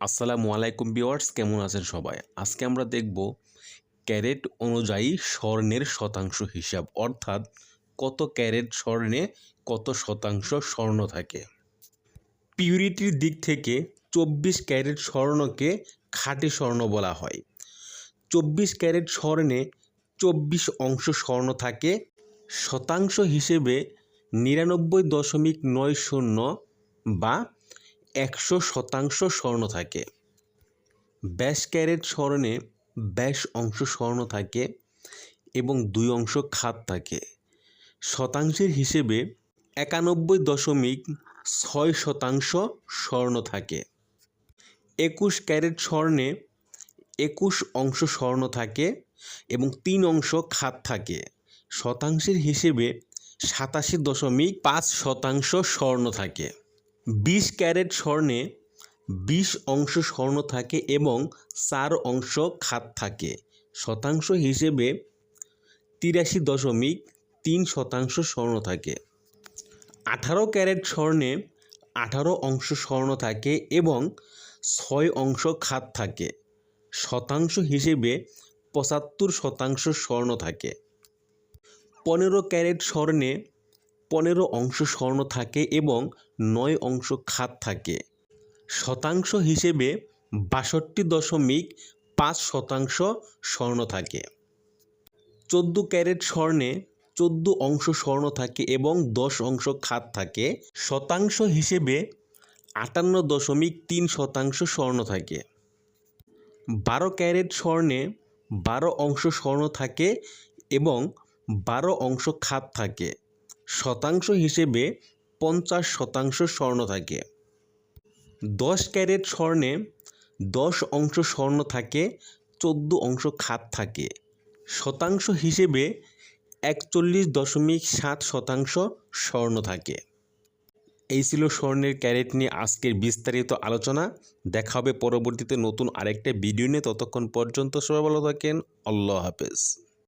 আসসালামু আলাইকুম বিওয়ার্স কেমন আছেন সবাই? আজকে আমরা দেখব ক্যারেট অনুযায়ী স্বর্ণের শতাংশ হিসাব, অর্থাৎ কত ক্যারেট স্বর্ণে কত শতাংশ স্বর্ণ থাকে। পিউরিটির দিক থেকে চব্বিশ ক্যারেট স্বর্ণকে খাঁটি স্বর্ণ বলা হয়। চব্বিশ ক্যারেট স্বর্ণে চব্বিশ অংশ স্বর্ণ থাকে। শতাংশ হিসেবে নিরানব্বই দশমিক নয় শূন্য বা একশো শতাংশ স্বর্ণ থাকে। ব্যাস ক্যারেট স্বর্ণে ব্যাস অংশ স্বর্ণ থাকে এবং দুই অংশ খাত থাকে। শতাংশের হিসেবে একানব্বই দশমিক ছয় শতাংশ স্বর্ণ থাকে। একুশ ক্যারেট স্বর্ণে একুশ অংশ স্বর্ণ থাকে এবং তিন অংশ খাত থাকে। শতাংশের হিসেবে সাতাশি দশমিক পাঁচ শতাংশ স্বর্ণ থাকে। বিশ ক্যারেট স্বর্ণে বিশ অংশ স্বর্ণ থাকে এবং চার অংশ খাত থাকে। শতাংশ হিসেবে তিরাশি দশমিক তিন শতাংশ স্বর্ণ থাকে। আঠারো ক্যারেট স্বর্ণে আঠারো অংশ স্বর্ণ থাকে এবং ছয় অংশ খাত থাকে। শতাংশ হিসেবে পঁচাত্তর শতাংশ স্বর্ণ থাকে। পনেরো ক্যারেট স্বর্ণে পনেরো অংশ স্বর্ণ থাকে এবং নয় অংশ খাত থাকে। শতাংশ হিসেবে বাষট্টি দশমিক পাঁচ শতাংশ স্বর্ণ থাকে। চোদ্দ ক্যারেট স্বর্ণে চোদ্দ অংশ স্বর্ণ থাকে এবং দশ অংশ খাত থাকে। শতাংশ হিসেবে আটান্ন দশমিক তিন শতাংশ স্বর্ণ থাকে। বারো ক্যারেট স্বর্ণে বারো অংশ স্বর্ণ থাকে এবং বারো অংশ খাত থাকে। শতাংশ হিসেবে পঞ্চাশ শতাংশ স্বর্ণ থাকে। দশ ক্যারেট স্বর্ণে দশ অংশ স্বর্ণ থাকে, চোদ্দ অংশ খাত থাকে। শতাংশ হিসেবে একচল্লিশ দশমিক সাত শতাংশ স্বর্ণ থাকে। এই ছিল স্বর্ণের ক্যারেট নিয়ে আজকের বিস্তারিত আলোচনা। দেখা হবে পরবর্তীতে নতুন আরেকটা ভিডিও নিয়ে। ততক্ষণ পর্যন্ত সবাই ভালো থাকেন। আল্লাহ হাফেজ।